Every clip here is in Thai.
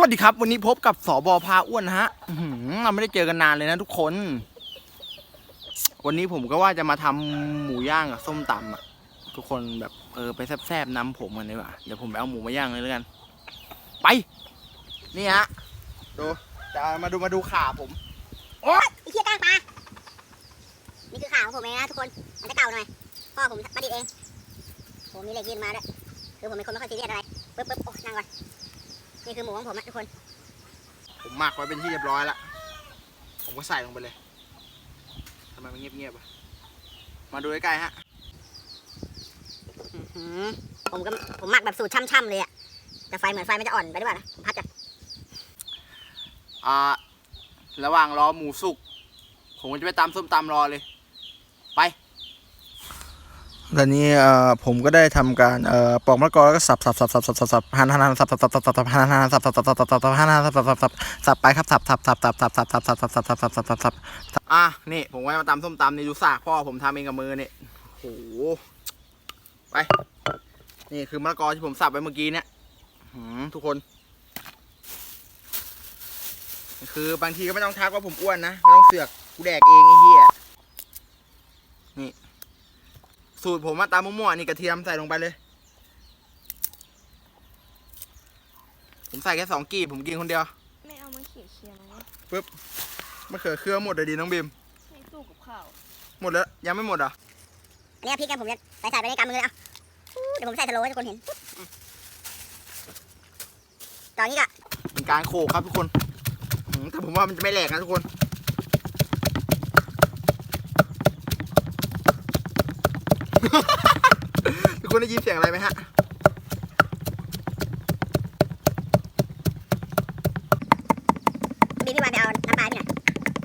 วัสดีครับ วันนี้พบกับสอบอพาอ้วนฮะเราไม่ได้เจอกันนานเลยนะทุกคน วันนี้ผมก็ว่าจะมาทำหมูย่างกับส้มตำอะ ทุกคนแบบเออไปแซบๆน้ำผมกันดีกว่าเดี๋ยวผมไปเอาหมูมาย่างเลยแล้วกัน ไป นี่ฮะดูจะมาดูมาดูขาผมโอ๊ยไอ้เหี้ยก้างปลานี่คือขาของผมเองนะทุกคนมันจะเก่าหน่อยพ่อผมประดิษฐ์เองผมมีเหล็กยื่นมาด้วยคือผมเป็นคนไม่ค่อยซีเรียสอะไรปึ๊บปึ๊บโอ้นั่งก่อน นี่คือหมูของผมนะทุกคน ผมหมักไว้เป็นที่เรียบร้อยละผมก็ใส่ลงไปเลยทำไมมันเงียบๆอะมาดูใกล้ๆฮะอื้อหือผมก็ผมหมักแบบสูตรช่ำๆเลยอะแต่ไฟเหมือนไฟมันจะอ่อนไปหรือเปล่านะผมพัดกันอ่าระหว่างรอหมูสุก ผมก็จะไปตำส้มตำรอเลย ไป ตอนนี้เอ่อผมก็ได้ทำการเอ่อปอกมะละกอแล้วก็สับสับสับสับสับสับสับหั่นหั่นหั่นสับสับสับสับสับสับหั่นหั่นสับสับสับสับสับสับหั่นหั่นสับสับสับสับสับไปครับสับสับสับสับสับสับสับสับสับสับสับสับสับสับสับอะนี่ผมก็มาตำส้มตำนี่ดูสากพ่อผมทำเองกับมือเนี่ยโหไปนี่คือมะละกอที่ผมสับไปเมื่อกี้เนี่ยหืมทุกคน คือบางทีก็ไม่ต้องทักว่าผมอ้วนนะไม่ต้องเสือกกูแดกเองไอ้เหี้ยนี่ สูตรผมมาตามมั่วๆนี่กระเทียมใส่ลงไปเลย ผมใส่แค่สองกีบผมกินคนเดียว ไม่เอามาเขี่ยเคียไหมมะเขือเครือหมดเลยดีน้องบิมไม่สู้กับข้าว หมดแล้วยังไม่หมดเหรอะอันนี้พริกกันผมจะใส่ใส่ไปในกำมือเลยเอาอู้เดี๋ยวผมใส่สโลว์ให้ทุกคนเห็นปุ๊บอะตอนนี้ก็เป็นการโขกครับทุกคนหืมแต่ผมว่ามันจะไม่แหลกนะทุกคน ทุกคนได้ยินเสียง อะไรไหมฮะพี่พี่วายไปเอาน้ำปลาพี่หน่อย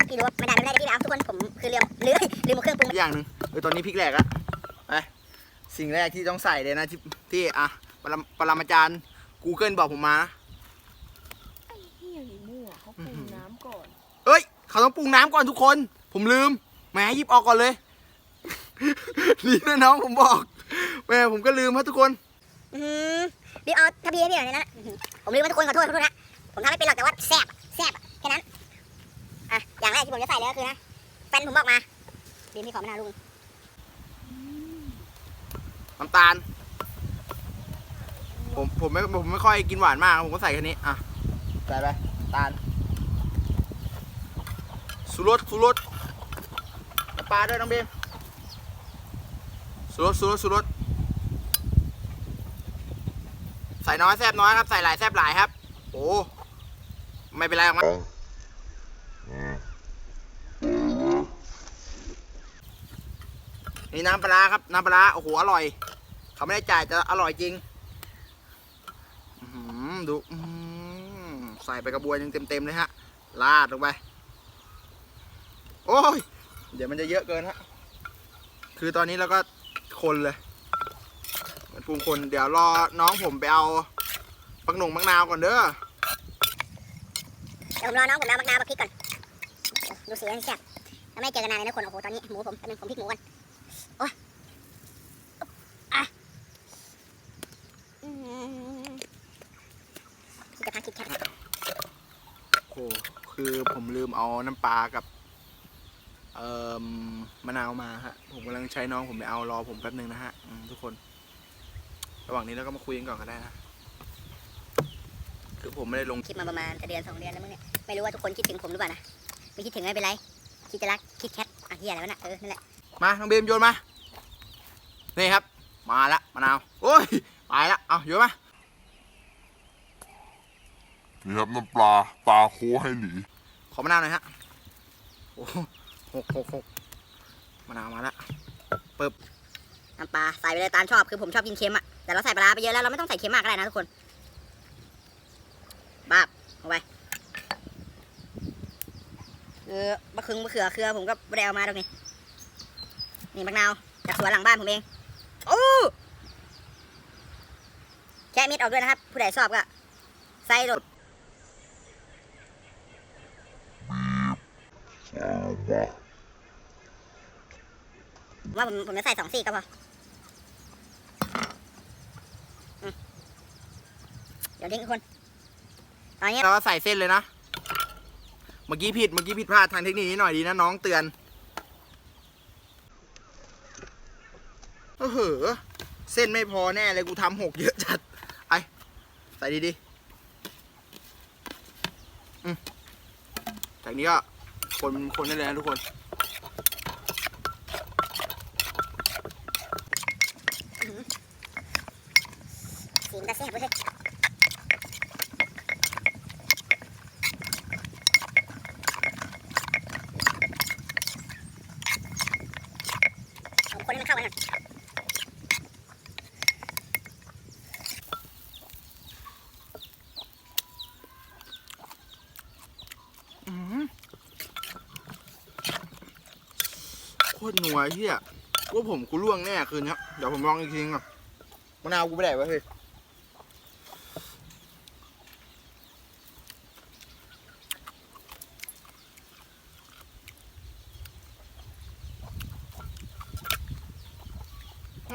พี่รู้ว่าไม่ได้ไม่ได้พี่ไปเอาทุกคนผมคือลืมลืมลืมเอาเครื่องปรุงอย่างหนึ่งเออตอนนี้พริกแหลกอะไปสิ่งแรกที่ต้องใส่เลยนะที่ที่อะปรมปรมาจารย์ Google บอกผมมานะไอ้เหี้ยนี่มั่วเขาปรุงน้ำก่อนเอ้ย เขาต้องปรุงน้ำก่อนทุกคน ผมลืมแหมหยิบออกก่อนเลย นี่นะน้องผมบอก แหมผมก็ลืมครับทุกคนอืมพี่เอาถ้าพี่ให้พี่หน่อยนะอื้อหือผมลืมว่าทุกคนขอโทษขอโทษนะผมทำไม่เป็นหรอกแต่ว่าแซ่บแซ่บแค่นั้นอะอย่างแรกที่ผมจะใส่เลยก็คือนะแฟนผมบอกมาบีมพี่ขอมะนาวลุงน้ำตาล ผมผมไม่ผมไม่ค่อยกินหวานมาก ผมก็ใส่แค่นี้อะใส่ไปน้ำตาลสุรสสุรสน้ำปลาด้วยน้องเบมสุรสสุรสสุรส ใส่น้อยแซบน้อยครับ ใส่หลายแซบหลายครับ โอ้ไม่เป็นไรหรอกมั้งนี่น้ำปลาร้าครับ น้ำปลาร้าโอ้โหอร่อย เขาไม่ได้จ่ายแต่อร่อยจริงอื้อหือดูอื้อหือใส่ไปกระบวยยังเต็มๆเลยฮะลาดลงไป โอ้ย เดี๋ยวมันจะเยอะเกินฮะ คือตอนนี้เราก็คนเลย เหมือนปรุงคนเดี๋ยวรอน้องผมไปเอาปักหนุ่งมักนาวก่อนเด้อเดี๋ยวผมรอน้องผมเอามะนาวมาพริกก่อนโอ้ดูสีมันแซ่บแล้วไม่เจอกันนานเลยนะคนโอ้โหตอนนี้หมูผมเป็นงผมพริกหมูกันโอ้ยอะอืมพี่จะพักคิดแคทโอ้คือผมลืมเอาน้ำปลากับเอ่อมะนาวมาฮะ ผมกำลังใช้น้องผมไปเอารอผมแป๊บนึงนะฮะอืมทุกคน ระหว่างนี้เราก็มาคุยกันก่อนก็ได้นะ คือผมไม่ได้ลงคลิปมาประมาณจะเดือนสองเดือนแล้วมั้งเนี่ย ไม่รู้ว่าทุกคนคิดถึงผมหรือเปล่านะ ไม่คิดถึงไม่เป็นไร คิดจะรัก คิดแคทอะเฮียอะไรวะน่ะเออ นั่นแหละ มาน้องเบมโยนมา นี่ครับ มาละมะนาว โอ้ยไปละเอาโยนมา นี่ครับน้ำปลาตาโคให้หนีขอมะนาวหน่อยฮะ โอ้โหหกหกหกมะนาวมาละน้ำปลาใส่ไปเลยตามชอบ คือผมชอบกินเค็มอะ แต่เราใส่ปลาไปเยอะแล้วเราไม่ต้องใส่เค็มมากก็ได้นะทุกคนบ้าบเอาไปเออมะเขือมะเขือเคือผมก็ไม่ได้เอามาตรงนี้นี่มะนาวจากสวนหลังบ้านผมเองโอ้แค่มิดออกด้วยนะครับ ผู้ใดชอบก็ใส่รถว่าผมผมจะใส่สองซี่ก็พออืมเดี๋ยวทิ้งทุกคนตตอนนี้แล้วก็ใส่เส้นเลยนะ เมื่อกี้ผิด เมื่อกี้ผิดพลาดทางเทคนิคนิดหน่อยดีนะน้องเตือนเออเหอเส้นไม่พอแน่เลยกูทำหกเยอะจัด ไอใส่ดีๆอืมจากนี้ก็คนคนได้เลยนะทุกคน สีมันจะแซ่บเลยเอาคนหนเข้ากันก่อนโคตรนัวเฮียว่าผมกูล่วงแน่คืนนี้เดี๋ยวผมลองอีกทีนึงก่อนมะนาวกูไปไหนวะเฮ้ย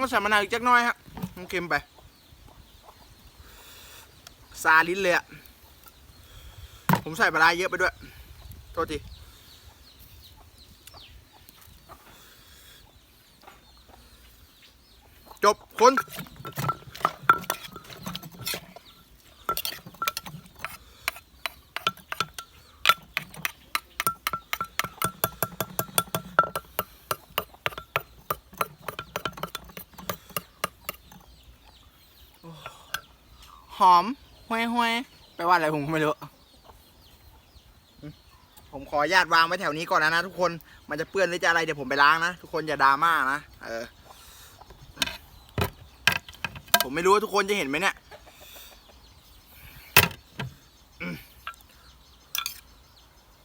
ต้องใส่มะนาวอีกจักน้อยฮะมันเค็มไป ซาลิ้นเลยอะผมใส่ปลาร้าเยอะไปด้วย โทษทีจบคน หอมห้วยห้วยๆแปลว่าอะไรผมก็ไม่รู้ ผมขออนุญาตวางไว้แถวนี้ก่อนนะนะทุกคน มันจะเปื้อนหรือจะอะไรเดี๋ยวผมไปล้างนะ ทุกคนอย่าดราม่านะ เออ ผมไม่รู้ว่าทุกคนจะเห็นไหมเนี่ย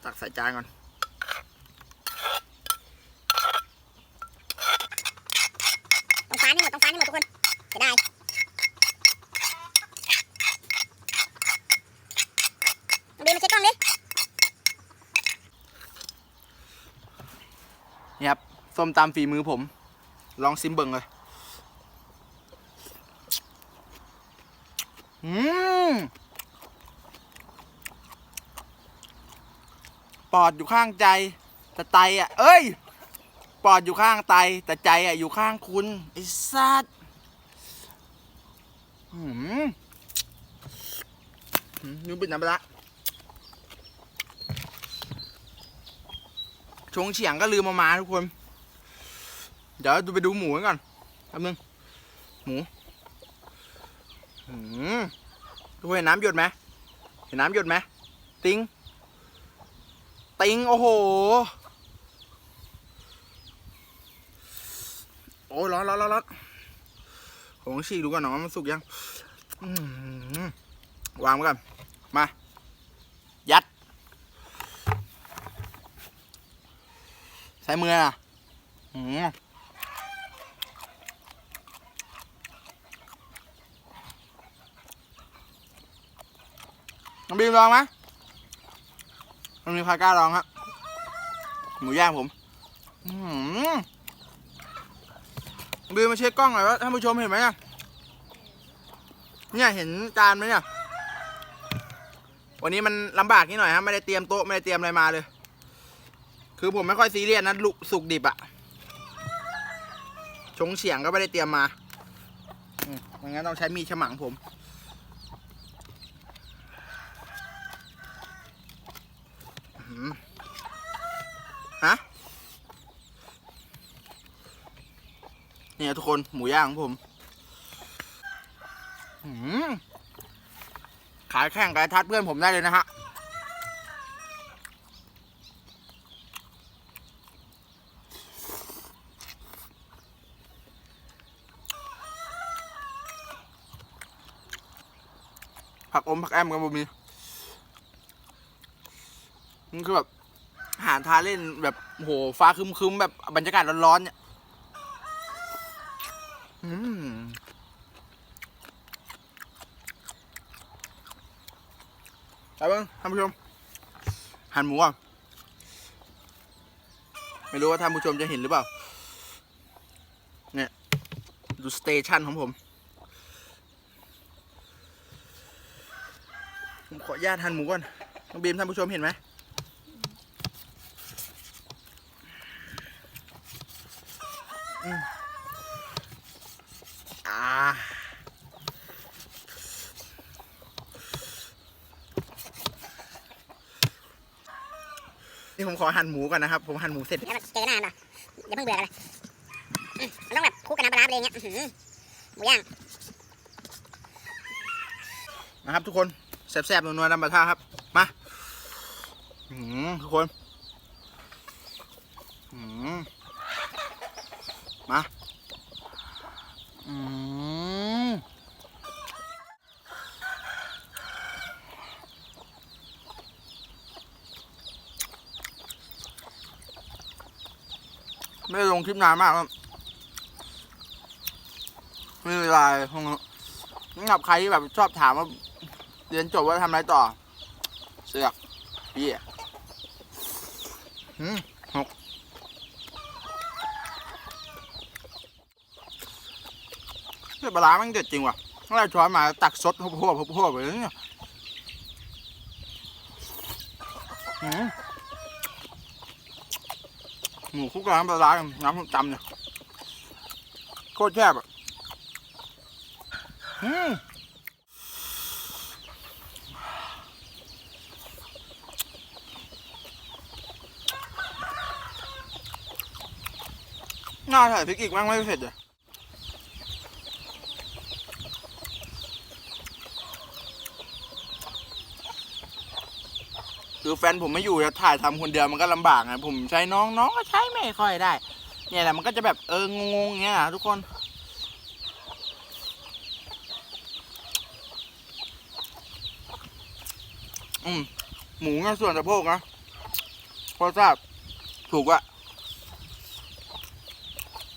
ตักใส่จานก่อน ตรงฟ้านี่หมดตรงฟ้านี่หมดทุกคนเสียดายน้องบีมมาเช็คกล้องดิ นี่ครับ ส้มตำฝีมือผม ลองซิมเบิงเลยอืมปอดอยู่ข้างใจแต่ไตอะ เอ้ย ปอดอยู่ข้างไต แต่ใจอะอยู่ข้างคุณไอ้สัตว์อืมอืนึกเป็นน้ำปลาร้าชงเฉียงก็ลืมมามาทุกคน เดี๋ยวดูไปดูหมูกันก่อนแป๊บนึง หมูอืมทุกคนเห็นน้ำหยดไหมเห็นน้ำหยดไหมติงติงโอ้โหโอ้ร้อนร้อนร้อนร้อนผมต้องฉีกดูก่อนนะว่ามันสุกยังวางไว้ก่อนมา ยัดใส่มือน่ะอืม น้องบีมลองไหมมันมีใครกล้าลองครับหมูย่างผมอืมบีมมาเช็คกล้องหน่อยว่าท่านผู้ชมเห็นไหมเนี่ยเนี่ยเห็นจานไหมเนี่ย วันนี้มันลำบากนิดหน่อยครับไม่ได้เตรียมโต๊ะไม่ได้เตรียมอะไรมาเลย คือผมไม่ค่อยซีเรียสนะลุสุกดิบอะชงเฉียงก็ไม่ได้เตรียมมาอืมไม่งั้นต้องใช้มีดฉมังผม อื้อหือ ฮะ เนี่ยทุกคนหมูย่างของผมหือขายแข่งกับทัดเพื่อนผมได้เลยนะฮะ ผักอมผักแอมกันบ่มี มันคือแบบอาหารทานเล่นแบบโหฟ้าครึมๆแบบบรรยากาศร้อนๆเนี่ยอืมไปเบ้างท่านผู้ชมหั่นหมูอะไม่รู้ว่าท่านผู้ชมจะเห็นหรือเปล่า เนี่ย ดูสเตชันของผม ผมขออนุญาตหั่นหมูก่อนน้องบีมท่านผู้ชมเห็นไหมอืมอ่านี่ผมข อหั่นหมูก่อนนะครับ ผมหั่นหมูเสร็จแล้วมันเจอกันหน้าป่ะอย่าเพิ่งเบื่อกันเลยอืมมันต้องแบบคลุกกับน้ำปลาร้าไปเลยอย่างเงี้ยอื้อหือหมูย่างนะครับ ทุกคนแซ่บๆนัวๆน้ำปลาท่าครับ มาอืมทุกคนอืมมาอืม ไม่ลงคลิปนานมากครับไม่เป็นไรพวกนี้สำหรับใครที่แบบชอบถามว่าเรียนจบว่าทำอะไรต่อ เสือกพี่หืมหกเฮ้ยปลามันเด็ดจริงว่ะถ้าเรช้อนมาตักซดพวบพวบพวบไปเลยเนี่ยหืม หมูคุกกับน้ำปลาร้ากับน้ำส้มตำเนี่ยโคตรแซ่บอะอืมน่าใส่พริกอีกมั้งไม่เผ็ดอะ แฟนผมไม่อยู่จะถ่ายทำคนเดียวมันก็ลำบากไงผมใช้น้องน้องก็ใช้ไม่ค่อยได้ เนี่ยแหละมันก็จะแบบเอองงๆเงี้ยนะทุกคน อืมหมูเนี่ยส่วนสะโพกนะพอทราบถูกอะ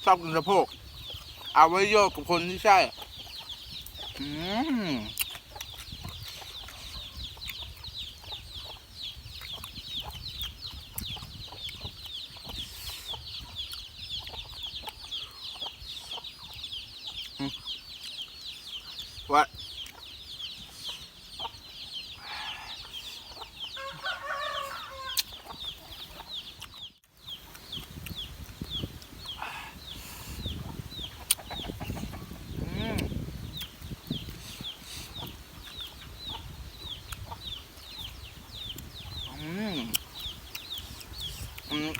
ชอบกินสะโพก เอาไว้โยกกับคนที่ใช่ อืม ว่า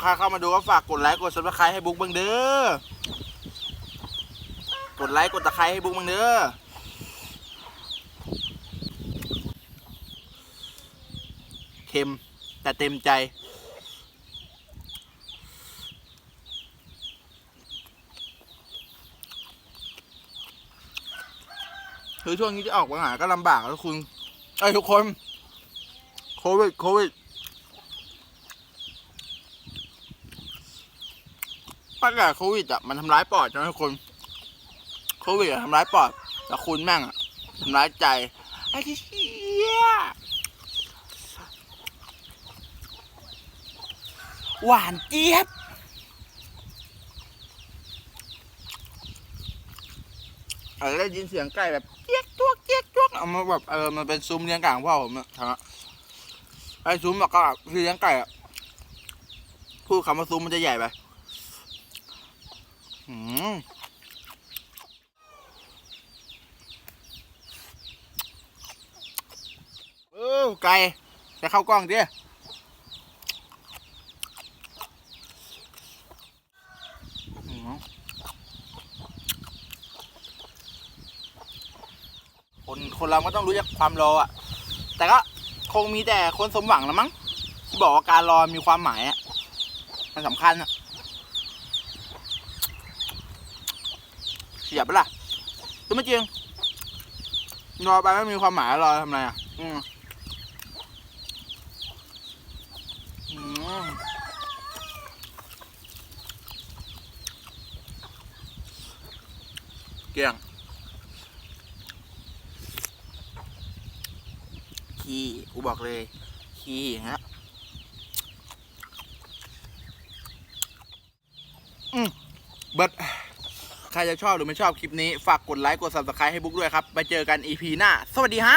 ใครเข้ามาดูก็ฝากกดไลค์กดซับสไครต์ให้บุ๊กบังเด้อ กดไลค์กดตะไคร้ให้บุ๊กบังเด้อ เค็ม แต่เต็มใจ คือช่วงนี้จะออกมาหาก็ลำบากแล้วคุณไอ้ทุกคน โควิด โควิดตั้งแต่โควิดอะมันทำร้ายปอดนะทุกคน โควิดอะทำร้ายปอดแต่คุณแม่งทำร้ายใจไอ้ที่เชี่ย หวานเจี๊ยบ เออได้ยินเสียงไก่แบบเจี๊ยกจวกเจี๊ยกจวกเอามาแบบเออมันเป็นซุ้มเลี้ยงไก่ของพ่อผมอะทางอะไอ้ซุ้มแบบก็คือเลี้ยงไก่อะพูดคำว่าซุ้มมันจะใหญ่ไปอืมเออไก่จะเข้ากล้องดิ คนคนเราก็ต้องรู้จักความรออะ แต่ก็คงมีแต่คนสมหวังละมั้งที่บอกว่าการรอมีความหมายอะ มันสำคัญอะเสียบปะล่ะตัวไม่จริงรอไปไม่มีความหมายรอทำไรอะ อืมเกี่ยง ขี้กูบอกเลยขี้อย่างเงี้ยเบิดใครจะชอบหรือไม่ชอบคลิปนี้ ฝากกดไลค์ กด subscribe ให้บุ๊กด้วยครับ ไปเจอกัน EP หน้า สวัสดีฮะ